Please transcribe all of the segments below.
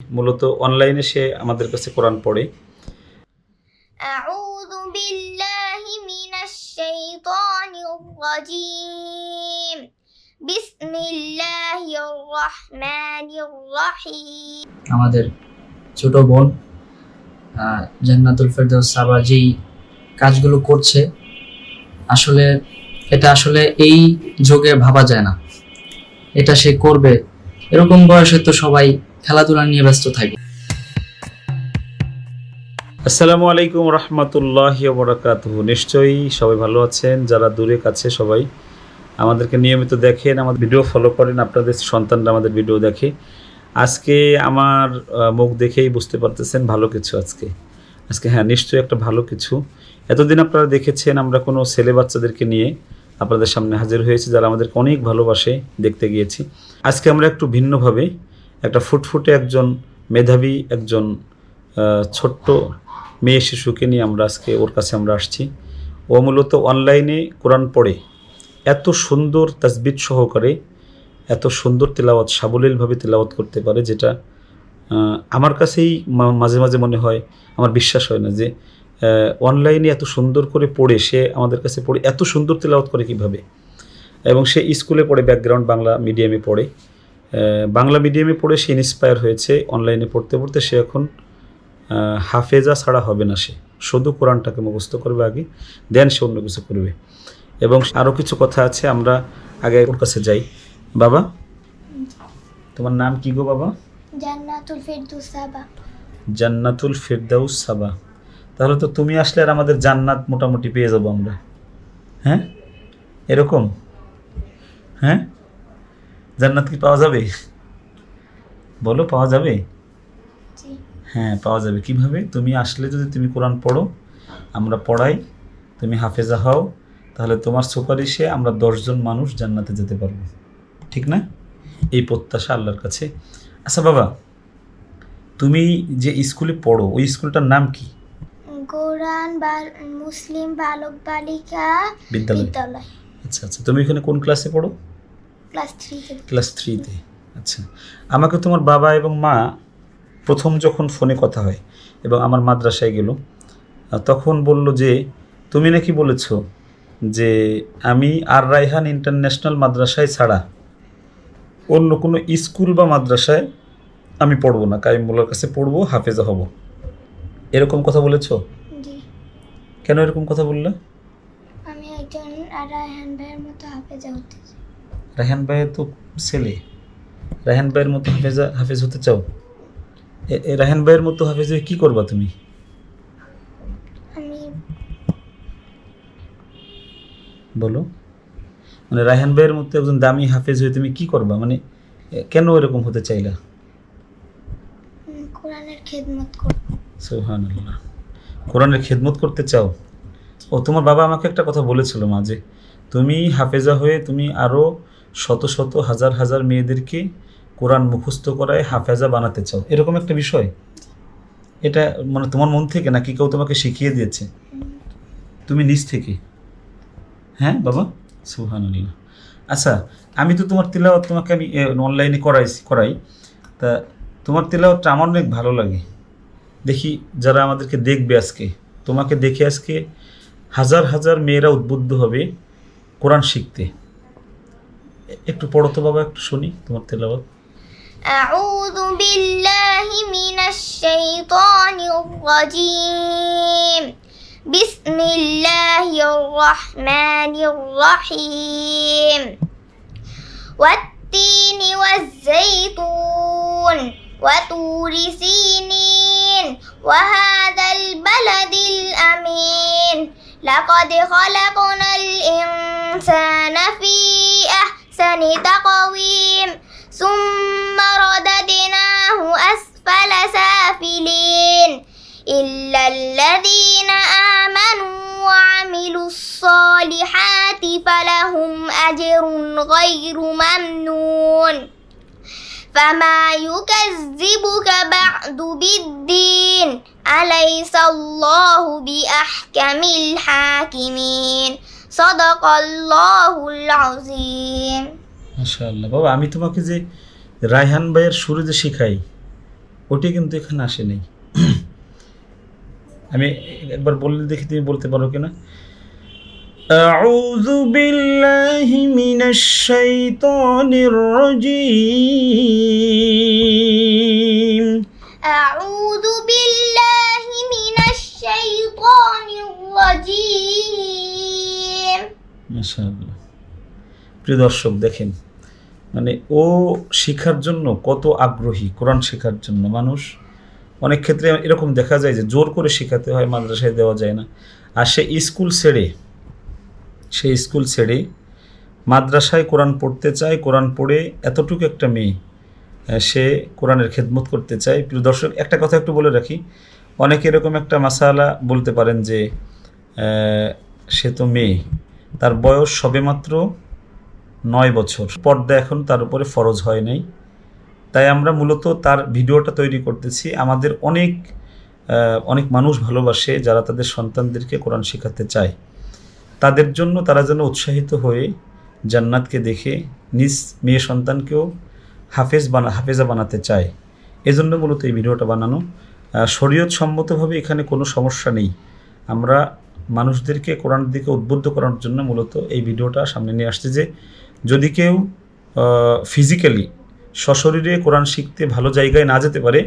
মূলত অনলাইনে সে আমাদের কাছে কোরআন পড়ে। আউযু বিল্লাহি মিনাশ শাইতানির বিসমিল্লাহির আমাদের ছোট বোন জান্নাতুল ফেরদৌস সাবা যেই কাজগুলো করছে আসলে এটা আসলে এই যুগে ভাবা যায় না। এটা সে করবে। এরকম বয়সে তো সবাই খেলাধুলা নিয়ে ব্যস্ত থাকে। আসসালামু আলাইকুম রহমতুল্লাহ বরাকাত নিশ্চয়ই সবাই ভালো আছেন, যারা দূরে কাছে সবাই। আমাদেরকে নিয়মিত দেখেন, আমাদের ভিডিও ফলো করেন, আপনাদের সন্তানরা আমাদের ভিডিও দেখে। আজকে আমার মুখ দেখেই বুঝতে পারতেছেন ভালো কিছু আজকে। আজকে হ্যাঁ নিশ্চয়ই একটা ভালো কিছু। এতদিন আপনারা দেখেছেন, আমরা কোনো ছেলে বাচ্চাদেরকে নিয়ে আপনাদের সামনে হাজির হয়েছি, যারা আমাদেরকে অনেক ভালোবাসে, দেখতে গিয়েছি। আজকে আমরা একটু ভিন্নভাবে একটা ফুটফুটে একজন মেধাবী, একজন ছোট্ট মেয়ে শিশুকে নিয়ে আমরা আজকে ওর কাছে আমরা আসছি। ও মূলত অনলাইনে কোরআন পড়ে। এত সুন্দর তাসবিদ সহকারে, এত সুন্দর তেলাওয়াত, সাবলীলভাবে তেলাওয়াত করতে পারে, যেটা আমার কাছেই মাঝে মাঝে মনে হয়, আমার বিশ্বাস হয় না যে অনলাইনে এত সুন্দর করে পড়ে, সে আমাদের কাছে পড়ে, এত সুন্দর তেলাওয়াত করে কীভাবে? এবং সে স্কুলে পড়ে, ব্যাকগ্রাউন্ড বাংলা মিডিয়ামে পড়ে। বাংলা মিডিয়ামে পড়ে সে ইন্সপায়ার হয়েছে। অনলাইনে পড়তে পড়তে সে এখন হাফেজা ছাড়া হবে না সে। শুধু কোরআনটাকে মুখস্থ করবে আগে দেন সে অন্য কিছু করবে। এবং আরও কিছু কথা আছে আমরা আগে ওর কাছে যাই। বাবা তোমার নাম কি গো বাবা? জান্নাতুল ফেরদৌস সাবা। জান্নাতুল ফেরদাউস সাবা। তাহলে তো তুমি আসলে আর আমাদের জান্নাত মোটামুটি পেয়ে যাব আমরা। হ্যাঁ? এরকম? হ্যাঁ? জান্নাত কি পাওয়া যাবে? বলো পাওয়া যাবে? হ্যাঁ পাওয়া যাবে। কীভাবে? তুমি আসলে যদি তুমি কোরআন পড়ো আমরা পড়াই তুমি হাফেজা হও তাহলে তোমার সুপারিশে আমরা দশজন মানুষ জান্নাতে যেতে পারব। ঠিক না? এই প্রত্যাশা আল্লাহর কাছে। আচ্ছা বাবা তুমি যে স্কুলে পড়ো ওই স্কুলটার নাম কি? কোরআন মুসলিম বালক বালিকা বিদ্যালয়। বিদ্যালয়। আচ্ছা আচ্ছা। তুমি এখানে কোন ক্লাসে পড়ো? ক্লাস থ্রিতে ক্লাস থ্রিতে আচ্ছা। আমাকে তোমার বাবা এবং মা প্রথম যখন ফোনে কথা হয় এবং আমার মাদ্রাসায় গেল তখন বলল যে তুমি নাকি বলেছ যে আমি আর রায়হান ইন্টারন্যাশনাল মাদ্রাসায় ছাড়া অন্য কোনো স্কুল বা মাদ্রাসায় আমি পড়ব না কাইম মোল্লার কাছে পড়ব হাফেজা হব। এরকম কথা বলেছ? কেন এরকম কথা বললে? আমি একজন রায়হান ভাইয়ের মতো হাফেজা হতে চাই। রায়হান ভাইয়ের তো ছেলে। রায়হান ভাইয়ের মতো হাফেজা হাফেজ হতে চাও? রায়হান ভাইয়ের মতো হাফেজ হয়ে কী করবা তুমি? বলো। মানে রায়হান ভাইয়ের মতো একজন দামি হাফেজ হয়ে তুমি কি করবা? মানে কেন এরকম হতে চাইলা? খেদমত কোরআনের খেদমত করতে চাও? ও তোমার বাবা আমাকে একটা কথা বলেছিল মাঝে তুমি হাফেজা হয়ে তুমি আরও শত শত হাজার হাজার মেয়েদেরকে কোরআন মুখস্থ করায় হাফেজা বানাতে চাও। এরকম একটা বিষয়? এটা মানে তোমার মন থেকে নাকি কেউ তোমাকে শিখিয়ে দিয়েছে? তুমি নিজ থেকে। হ্যাঁ বাবা? সুহান আচ্ছা আমি তো তোমার তেলাওয়াত তোমাকে আমি অনলাইনে করাইছি, করাই। তা তোমার তেলাওয়াতটা আমার অনেক ভালো লাগে। দেখি যারা আমাদেরকে দেখবে আজকে, তোমাকে দেখে আজকে হাজার হাজার মেয়েরা উদ্বুদ্ধ হবে কোরআন শিখতে। একটু পড়ো তো বাবা একটু শুনি তোমার তেলাওয়াত أعوذ بالله من الشيطان الرجيم بسم الله الرحمن الرحيم والتين والزيتون وطور سينين وهذا البلد الأمين لقد خلقنا الإنسان في أحسن تقويم ثم رددناه أسفل سافلين. إلا الذين آمنوا وعملوا الصالحات فلهم أجر غير ممنون. فما يكذبك بعد بالدين أليس الله بأحكم الحاكمين؟ صدق الله العظيم মাশাআল্লাহ বাবা আমি তোমাকে যে রায়হান ভাইয়ের সুরে যে শিখাই ওটি কিন্তু এখানে আসে নেই আমি একবার বললে দেখি তুমি বলতে পারো কিনা أعوذ بالله من الشيطان الرجيم أعوذ بالله من الشيطان الرجيم প্রিয় দর্শক, দেখেন মানে ও শেখার জন্য কত আগ্রহী, কোরআন শেখার জন্য। মানুষ অনেক ক্ষেত্রে এরকম দেখা যায় যে জোর করে শেখাতে হয়, মাদ্রাসায় দেওয়া যায় না। আর সে স্কুল ছেড়ে, সে স্কুল ছেড়ে মাদ্রাসায় কোরআন পড়তে চায়, কোরআন পড়ে এতটুকু একটা মেয়ে সে কোরআনের খেদমত করতে চায়। প্রিয় দর্শক, একটা কথা একটু বলে রাখি, অনেকে এরকম একটা মাসালা বলতে পারেন যে সে তো মেয়ে তার বয়স সবেমাত্র নয় বছর। পর্দা এখন তার উপরে ফরজ হয় নাই। তাই আমরা মূলত তার ভিডিওটা তৈরি করতেছি। আমাদের অনেক অনেক মানুষ ভালোবাসে যারা তাদের সন্তানদেরকে কোরআন শেখাতে চায়। তাদের জন্য তারা যেন উৎসাহিত হয়ে জান্নাতকে দেখে নিজ মেয়ে সন্তানকেও হাফেজ বানা, হাফেজা বানাতে চায়। এজন্য মূলত এই ভিডিওটা বানানো। শরীয়ত সম্মতভাবে এখানে কোনো সমস্যা নেই। আমরা মানুষদেরকে কোরআনের দিকে উদ্বুদ্ধ করার জন্য মূলত এই ভিডিওটা সামনে নিয়ে আসছে যে যদি কেউ ফিজিক্যালি সশরীরে কোরআন শিখতে ভালো জায়গায় না যেতে পারে,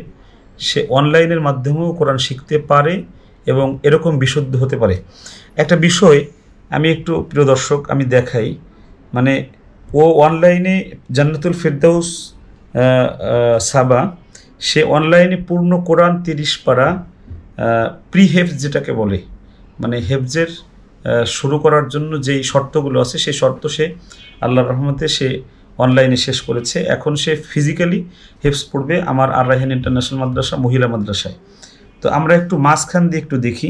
সে অনলাইনের মাধ্যমেও কোরআন শিখতে পারে এবং এরকম বিশুদ্ধ হতে পারে। একটা বিষয় আমি একটু প্রিয় দর্শক, আমি দেখাই। মানে ও অনলাইনে জান্নাতুল ফেরদাউস সাবা, সে অনলাইনে পূর্ণ কোরআন তিরিশ পারা প্রি হেফজ যেটাকে বলে মানে হেফজের শুরু করার জন্য যেই শর্তগুলো আছে, সেই শর্ত সে আল্লাহর রহমতে সে অনলাইনে শেষ করেছে। এখন সে ফিজিক্যালি হেফস পড়বে আমার আর রাহান ইন্টারন্যাশনাল মাদ্রাসা, মহিলা মাদ্রাসায়। তো আমরা একটু মাঝখান দিয়ে একটু দেখি।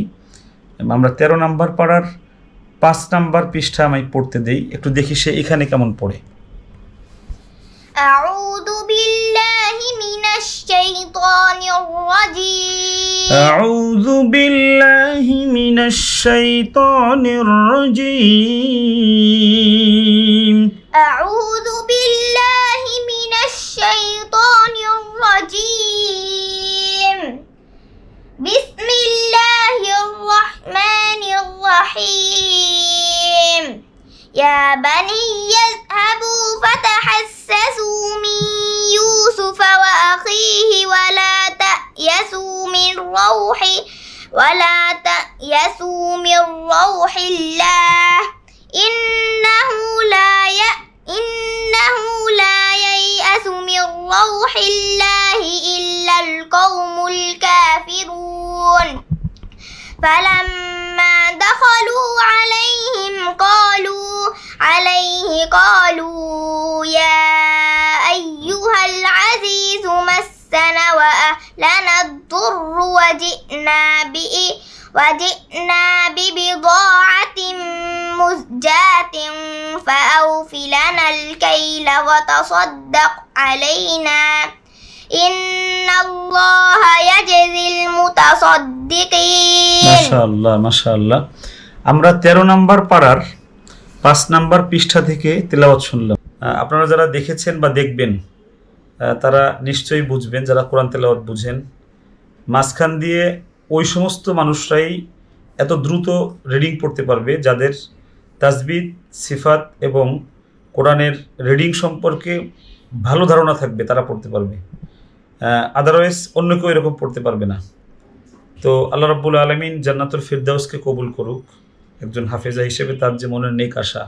আমরা ১৩ নাম্বার পাড়ার পাঁচ নাম্বার পৃষ্ঠা আমি পড়তে দেই। একটু দেখি সে এখানে কেমন পড়ে। الشيطان الرجيم. أعوذ بالله من الشيطان الرجيم. أعوذ بالله من الشيطان الرجيم. بسم الله الرحمن الرحيم. يا بني اذهبوا فتحسسوا تأيسوا من روح ولا تأيسوا من روح الله. إنه لا ي... إنه لا ييأس من روح الله إلا القوم الكافرون. فلما دخلوا عليهم قالوا عليه قالوا يا أيها العزيز مسنا وأهلنا وجئنا بإ وجئنا ببضاعة مزجاة فأوف لنا الكيل وتصدق علينا إن الله يجزي المتصدقين মাশাআল্লাহ মাশাআল্লাহ আমরা তেরো নাম্বার পাড়ার পাঁচ নাম্বার পৃষ্ঠা থেকে তেলাওয়াত শুনলাম আহ, আপনারা যারা দেখেছেন বা দেখবেন আহ, তারা নিশ্চয়ই বুঝবেন যারা কোরআন তেলাওয়াত বুঝেন মাঝখান দিয়ে ওই সমস্ত মানুষরাই এত দ্রুত রিডিং পড়তে পারবে যাদের তাজবিদ সিফাত এবং কোরআনের রিডিং সম্পর্কে ভালো ধারণা থাকবে, তারা পড়তে পারবে। আদারওয়াইজ অন্য কেউ এরকম পড়তে পারবে না। তো আল্লাহ রাব্বুল আলমিন জান্নাতুল ফিরদাউসকে কবুল করুক। একজন হাফেজা হিসেবে তার যে মনের নেক আশা,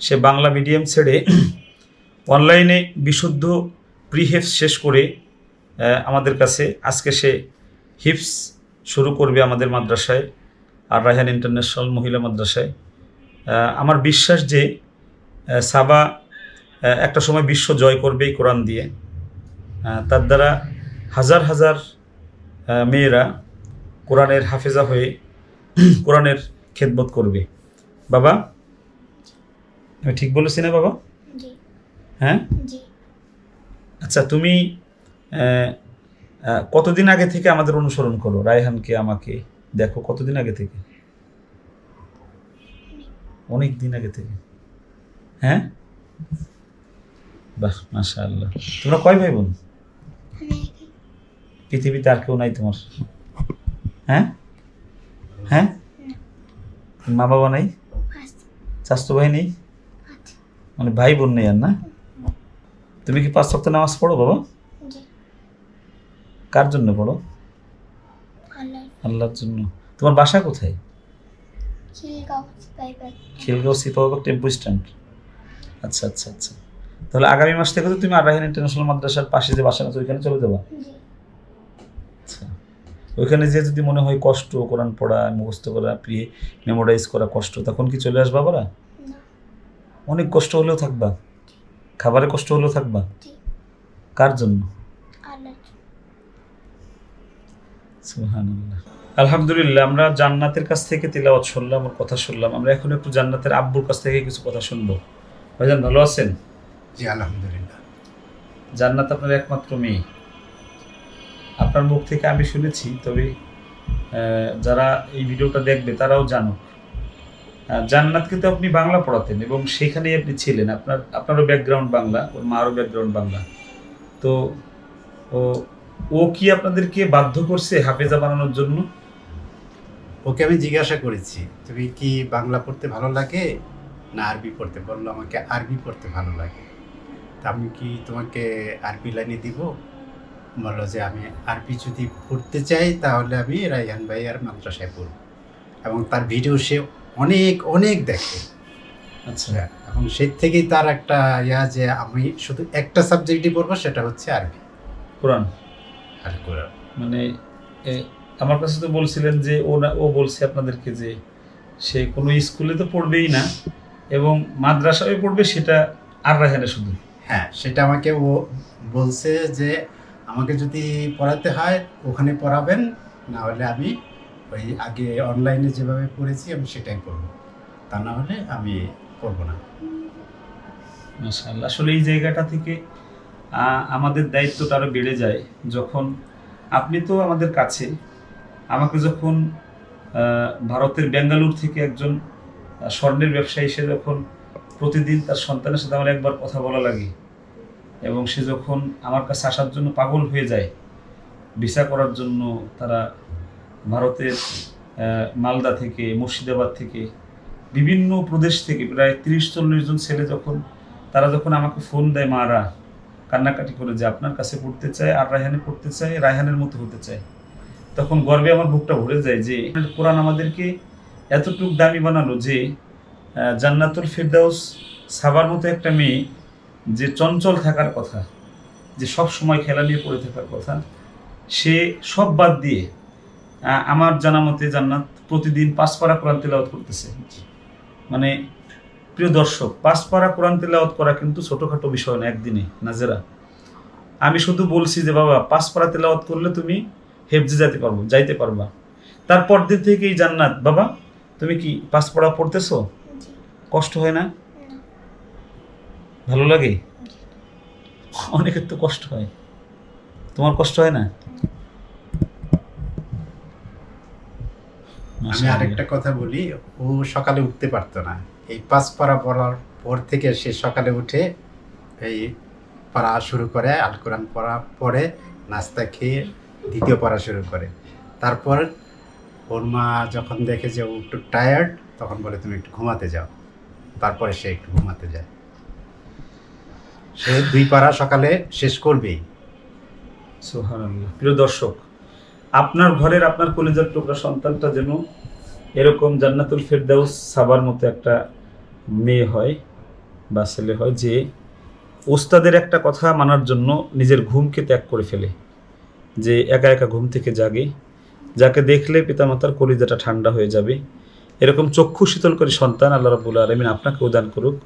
সে বাংলা মিডিয়াম ছেড়ে অনলাইনে বিশুদ্ধ প্রি হিফস শেষ করে আমাদের কাছে আজকে সে হিফস শুরু করবে আমাদের মাদ্রাসায় আর রায়হান ইন্টারন্যাশনাল মহিলা মাদ্রাসায়। আমার বিশ্বাস যে সাবা একটা সময় বিশ্ব জয় করবে এই কোরআন দিয়ে। তার দ্বারা হাজার হাজার মেয়েরা কোরআনের হাফেজা হয়ে কোরআনের খেদমত করবে। বাবা আমি ঠিক বলেছি না বাবা? হ্যাঁ? আচ্ছা তুমি কতদিন আগে থেকে আমাদের অনুসরণ করো? রায়হানকে, আমাকে। দেখো, কতদিন আগে থেকে? অনেক দিন আগে থেকে। হ্যাঁ? বাহ মাশা আল্লাহ তোমরা কয় ভাই বোন পৃথিবীতে আর কেউ নাই তোমার। হ্যাঁ? হ্যাঁ? মা বাবা নাই? স্বাস্থ্য ভাই নেই? মানে ভাই বোন নেই আর না? তুমি কি পাঁচ সপ্তাহ নামাজ পড়ো, বাবা? কার জন্য পড়ো আল্লাহর জন্য। তোমার বাসা কোথায়? Khilgaon Sipahbag tempo stand. আচ্ছা আচ্ছা আচ্ছা। তাহলে আগামী মাস থেকে তো তুমি আর ইন্টারন্যাশনাল মাদ্রাসার পাশে যে বাসা আছে ওইখানে চলে যাবা? আচ্ছা। ওইখানে যে যদি মনে হয় কষ্ট কোরআন পড়া মুখস্থ করা প্রিয়ে মেমোরাইজ করা কষ্ট তখন কি চলে আসবা না। অনেক কষ্ট হলেও থাকবা? খাবারে কষ্ট হলেও থাকবা? কার জন্য আল্লাহ সুবহানাল্লাহ আলহামদুলিল্লাহ আমরা জান্নাতের কাছ থেকে তিলাওয়াত শুনলাম ওর কথা শুনলাম। আমরা এখন একটু জান্নাতের আব্বুর কাছ থেকে কিছু কথা শুনব। ভাইজান ভালো আছেন? জি আলহামদুলিল্লাহ। জান্নাত আপনার একমাত্র মেয়ে। আপনার মুখ থেকে আমি শুনেছি তবে যারা এই ভিডিওটা দেখবে তারাও জানুক। আহ, জান্নাতকে তো আপনি বাংলা পড়াতেন এবং সেখানেই আপনি ছিলেন। আপনার আপনারও ব্যাকগ্রাউন্ড বাংলা ওর মারও ব্যাকগ্রাউন্ড বাংলা। তো ও ও কি আপনাদেরকে বাধ্য করছে হাফেজা বানানোর জন্য? ওকে আমি জিজ্ঞাসা করেছি তুমি কি বাংলা পড়তে ভালো লাগে না আরবি পড়তে? বলল আমাকে আরবি পড়তে ভালো লাগে। তা আমি কি তোমাকে আরবি লাইনে দিব? বলল যে আমি আরবি যদি পড়তে চাই তাহলে আমি রাইহান ভাই আর মাদ্রাসায় পড়ব। এবং তার ভিডিও সে অনেক অনেক দেখে। আচ্ছা। এবং সেই থেকেই তার একটা ইয়া যে আমি শুধু একটা সাবজেক্টই পড়ব সেটা হচ্ছে আরবি। কোরআন। মানে এ, আমার কাছে তো বলছিলেন যে ও না ও বলছে আপনাদেরকে যে সে কোনো স্কুলে তো পড়বেই না এবং মাদ্রাসায় পড়বে সেটা আর রাহেনে শুধু। হ্যাঁ সেটা আমাকে ও বলছে যে আমাকে যদি পড়াতে হয় ওখানে পড়াবেন না হলে আমি ওই আগে অনলাইনে যেভাবে পড়েছি আমি সেটাই করব। তা না হলে আমি করব না। মাশাআল্লাহ আসলে এই জায়গাটা থেকে আমাদের দায়িত্বটা আরও বেড়ে যায় যখন আপনি তো আমাদের কাছে। আমাকে যখন ভারতের বেঙ্গালুর থেকে একজন স্বর্ণের ব্যবসায়ী, সে যখন প্রতিদিন তার সন্তানের সাথে আমার একবার কথা বলা লাগে এবং সে যখন আমার কাছে আসার জন্য পাগল হয়ে যায়, ভিসা করার জন্য তারা ভারতের মালদা থেকে, মুর্শিদাবাদ থেকে, বিভিন্ন প্রদেশ থেকে, প্রায় তিরিশ চল্লিশ জন ছেলে যখন, তারা যখন আমাকে ফোন দেয়, মারা কান্নাকাটি করে যে আপনার কাছে পড়তে চায় আর রায়হানে পড়তে চায়, রায়হানের মতো হতে চায়। তখন গর্বে আমার বুকটা ভরে যায় যে কোরআন আমাদেরকে এতটুক দামি বানালো যে জান্নাতুল ফেরদাউস সাবার মতো একটা মেয়ে যে চঞ্চল থাকার কথা, যে সব সময় খেলা নিয়ে পড়ে থাকার কথা, সে সব বাদ দিয়ে আমার জানা মতে জান্নাত প্রতিদিন পাঁচ পারা কোরআন তেলাওয়াত করতেছে। মানে প্রিয় দর্শক পাঁচ পারা কোরআন তেলাওয়াত করা কিন্তু ছোটোখাটো বিষয় না একদিনে নাজেরা আমি শুধু বলছি যে বাবা পাঁচ পারা তেলাওয়াত করলে তুমি হেফজে যাইতে পারব যাইতে পারবা। তারপর দিন থেকেই জান্নাত। বাবা তুমি কি পাঁচ পড়া পড়তেছো কষ্ট হয় না না? ভালো লাগে? অনেকের তো কষ্ট হয়। তোমার কষ্ট হয় না? আমি আরেকটা কথা বলি ও সকালে উঠতে পারতো না। এই পাঁচ পাড়া পড়ার পর থেকে সে সকালে উঠে এই পড়া শুরু করে আল কোরআন পড়া পড়ে, নাস্তা খেয়ে দ্বিতীয় পড়া শুরু করে। তারপর ওর মা যখন দেখে যে ও একটু টায়ার্ড তখন বলে, তুমি একটু ঘুমাতে যাও। তারপরে সে একটু ঘুমাতে যায়। সে দুই পাড়া সকালে শেষ করবেই। প্রিয় দর্শক, আপনার ঘরের আপনার কলেজের টুকরা সন্তানটা যেন এরকম জান্নাতুল ফেরদাউস সাবার মতো একটা মেয়ে হয় বা ছেলে হয় যে ওস্তাদের একটা কথা মানার জন্য নিজের ঘুমকে ত্যাগ করে ফেলে, যে একা একা ঘুম থেকে জাগে, যাকে দেখলে পিতামাতার কলিজাটা ঠান্ডা হয়ে যাবে। এরকম চক্ষু শীতলকারী সন্তান, আল্লাহ রাবুল আলমিন আপনাকেও দান করুক।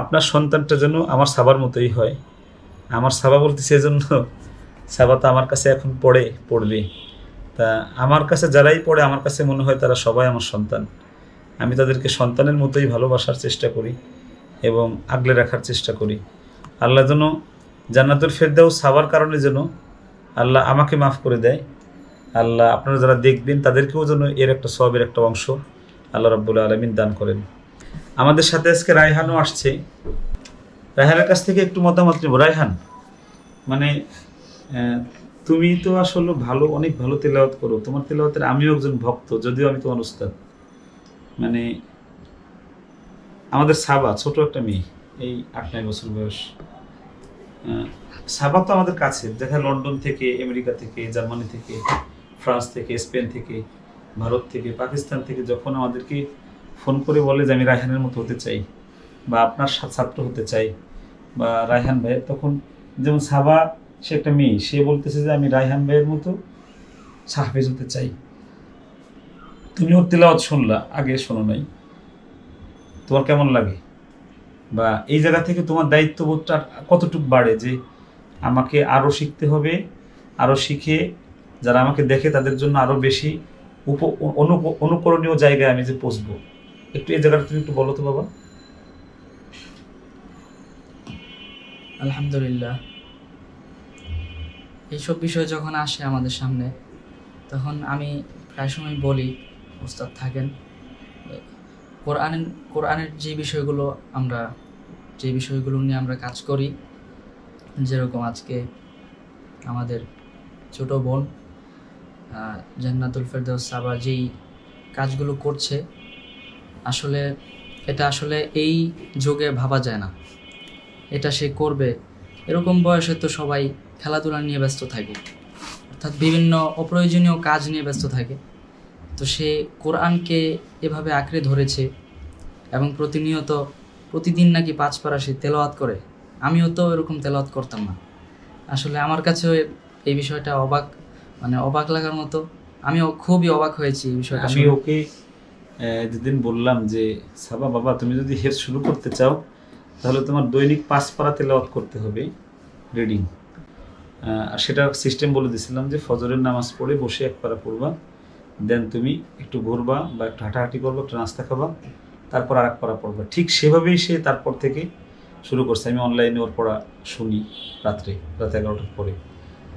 আপনার সন্তানটা যেন আমার সাবার মতোই হয়। আমার সাবা বলতে সেজন্য সাবা তো আমার কাছে এখন পড়ে, পড়বে। তা আমার কাছে যারাই পড়ে, আমার কাছে মনে হয় তারা সবাই আমার সন্তান। আমি তাদেরকে সন্তানের মতোই ভালোবাসার চেষ্টা করি এবং আগলে রাখার চেষ্টা করি। আল্লাহ যেন জান্নাতুল ফেরদাউস সাবার কারণে যেন আল্লাহ আমাকে মাফ করে দেয়। আল্লাহ আপনারা যারা দেখবেন, তাদেরকেও যেন এর একটা সবের একটা অংশ আল্লাহ রাব্বুল আলমিন দান করেন। আমাদের সাথে আজকে রায়হানও আসছে। রায়হানের কাছ থেকে একটু মতামত নেব। রায়হান মানে তুমি তো আসলে ভালো, অনেক ভালো তেলাওয়াত করো। তোমার তেলাওয়াতের আমিও একজন ভক্ত, যদিও আমি তোমার উস্তাদ। মানে আমাদের সাবা, ছোট একটা মেয়ে, এই আট, নয় বছর বয়স। সাবা তো আমাদের কাছে। দেখা লন্ডন থেকে, আমেরিকা থেকে, জার্মানি থেকে, ফ্রান্স থেকে, স্পেন থেকে, ভারত থেকে, পাকিস্তান থেকে যখন আমাদেরকে ফোন করে বলে যে, আমি রায়হানের মতো হতে চাই বা আপনার ছাত্র হতে চাই বা রায়হান ভাই তখন যেমন সাবা সে একটা মেয়ে, সে বলতেছে যে আমি রায়হান ভাইয়ের মতো সাহাফেজ হতে চাই। তুমি ওর তেলাওয়াত শুনলা, আগে শোনো নাই। তোমার কেমন লাগে? বা এই জায়গা থেকে তোমার দায়িত্ববোধটা কতটুকু বাড়ে যে আমাকে আরও শিখতে হবে আরও শিখে যারা আমাকে দেখে তাদের জন্য আরও বেশি উপ অনু- অনুকরণীয় জায়গায় আমি যে পৌঁছবো? একটু এই জায়গাটা তুমি একটু বলো তো বাবা। আলহামদুলিল্লাহ। এইসব বিষয় যখন আসে আমাদের সামনে, তখন আমি প্রায় সময় বলি, ওস্তাদ, থাকেন। কোরআনের কোরআনের যে বিষয়গুলো আমরা, যে বিষয়গুলো নিয়ে আমরা কাজ করি, যেরকম আজকে আমাদের ছোট বোন জান্নাতুল ফেরদৌস সাবা যেই কাজগুলো করছে, আসলে এটা আসলে এই যুগে ভাবা যায় না। এটা সে করবে। এরকম বয়সে তো সবাই খেলাধুলা নিয়ে ব্যস্ত থাকে। অর্থাৎ বিভিন্ন অপ্রয়োজনীয় কাজ নিয়ে ব্যস্ত থাকে। তো সে কোরআনকে এভাবে আঁকড়ে ধরেছে এবং প্রতিনিয়ত প্রতিদিন নাকি পাঁচ পারা সে তেলাওয়াত করে। আমিও তো এরকম তেলাওয়াত করতাম না। আসলে আমার কাছেও এ- এই বিষয়টা অবাক মানে অবাক লাগার মতো। আমিও খুবই অবাক হয়েছি এই বিষয়টা আমি ওকে যেদিন বললাম যে সাবা বাবা তুমি যদি হেফ শুরু করতে চাও তাহলে তোমার দৈনিক পাঁচ পারা তেলাওয়াত করতে হবে রিডিং। সেটা সিস্টেম বলে দিছিলাম যে ফজরের নামাজ পড়ে বসে এক পারা পড়বা। দেন তুমি একটু ঘুরবা বা একটু হাঁটাহাঁটি করবা, একটু নাস্তা খাবা, তারপর আর এক পারা পড়বা। ঠিক সেভাবেই সে তারপর থেকে শুরু করছে। আমি অনলাইনে ওর পড়া শুনি রাত্রে, রাত এগারোটার পরে।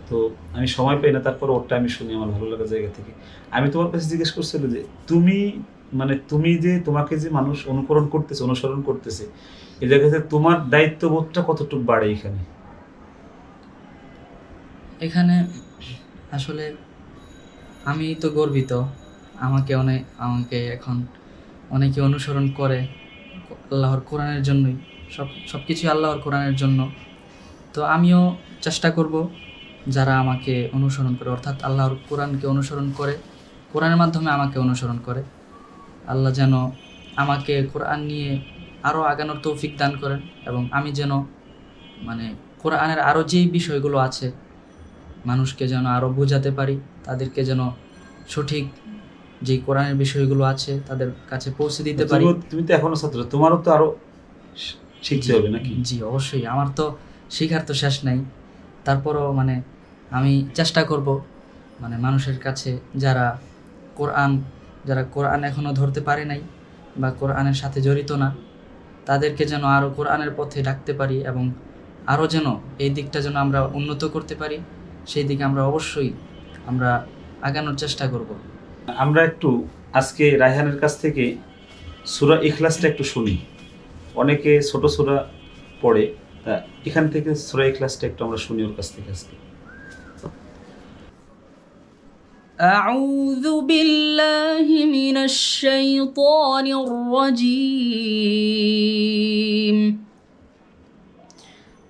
তো আমি সময় পাই না, তারপর ওরটা আমি শুনি আমার ভালো লাগার জায়গা থেকে। আমি তোমার কাছে জিজ্ঞেস করছিলাম যে, তুমি মানে তুমি যে তোমাকে যে মানুষ অনুকরণ করতেছে, অনুসরণ করতেছে এই জায়গাতে তোমার দায়িত্ববোধটা কতটুকু বাড়ে এখানে? এখানে আসলে আমি তো গর্বিত। আমাকে অনেক আমাকে এখন অনেকে অনুসরণ করে আল্লাহর কোরআনের জন্যই। সব সব কিছুই আল্লাহর কোরআনের জন্য। তো আমিও চেষ্টা করব যারা আমাকে অনুসরণ করে, অর্থাৎ আল্লাহর কোরআনকে অনুসরণ করে, কোরআনের মাধ্যমে আমাকে অনুসরণ করে। আল্লাহ যেন আমাকে কোরআন নিয়ে আরও আগানোর তৌফিক দান করেন এবং আমি যেন মানে কোরআনের আরও যেই বিষয়গুলো আছে মানুষকে যেন আরও বোঝাতে পারি তাদেরকে যেন সঠিক যে কোরআনের বিষয়গুলো আছে তাদের কাছে পৌঁছে দিতে পারি। তুমি তো এখনও ছাত্র তোমারও তো আরও শি- শিখতে হবে নাকি? জি অবশ্যই। আমার তো শেখার তো শেষ নাই। তারপরও মানে আমি চেষ্টা করব মানে মানুষের কাছে যারা কোরআন যারা কোরআন এখনও ধরতে পারে নাই বা কোরআনের সাথে জড়িত না তাদেরকে যেন আরও কোরআনের পথে ডাকতে পারি এবং আরও যেন এই দিকটা যেন আমরা উন্নত করতে পারি। সেই দিকে আমরা অবশ্যই আমরা আগানোর চেষ্টা করব আমরা একটু আজকে রায়হানের কাছ থেকে সুরা ইখলাসটা একটু শুনি অনেকে ছোট সুরা পড়ে তা এখান থেকে সুরা ইখলাসটা একটু আমরা শুনি ওর কাছ থেকে আজকে أعوذ بالله من الشيطان الرجيم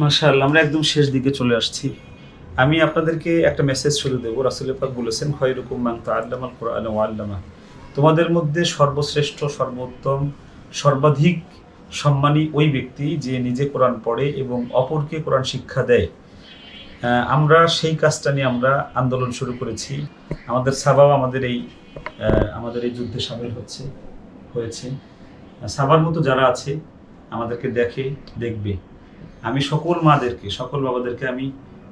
মাশাআল্লাহ, আমরা একদম শেষ দিকে চলে আসছি। আমি আপনাদেরকে একটা মেসেজ শুরু দেবো, রাসুল পাক বলেছেন, খয়রুকুম মান তাআল্লামাল কোরআন ও আল্লামা। তোমাদের মধ্যে সর্বশ্রেষ্ঠ, সর্বোত্তম, সর্বাধিক সম্মানী ওই ব্যক্তি যে নিজে কোরআন পড়ে এবং অপরকে কোরআন শিক্ষা দেয়। আমরা সেই কাজটা নিয়ে আমরা আন্দোলন শুরু করেছি। আমাদের সাবাও আমাদের এই আমাদের এই যুদ্ধে সামিল হচ্ছে, হয়েছে। সাবার মতো যারা আছে, আমাদেরকে দেখে, দেখবে। আমি সকল মাদেরকে, সকল বাবাদেরকে আমি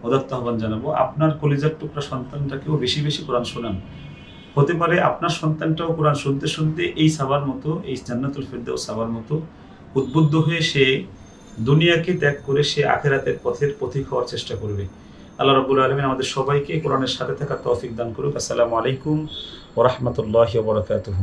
উদাত্ত আহ্বান জানাব। আপনার কলিজার টুকরা সন্তানটাকেও বেশি বেশি কোরআন শোনান। হতে পারে আপনার সন্তানটাও কোরআন শুনতে শুনতে এই সাবার মতো, এই জান্নাতুল ফেরদাউস সাবার মতো উদ্বুদ্ধ হয়ে সে দুনিয়াকে ত্যাগ করে সে আখেরাতের পথের পথিক হওয়ার চেষ্টা করবে। আল্লাহ রবুল আলমিন আমাদের সবাইকে কোরআনের সাথে থাকার তৌফিক দান করুক। আসসালামু আলাইকুম ওরহমতুল্লাহ বরকাতহ।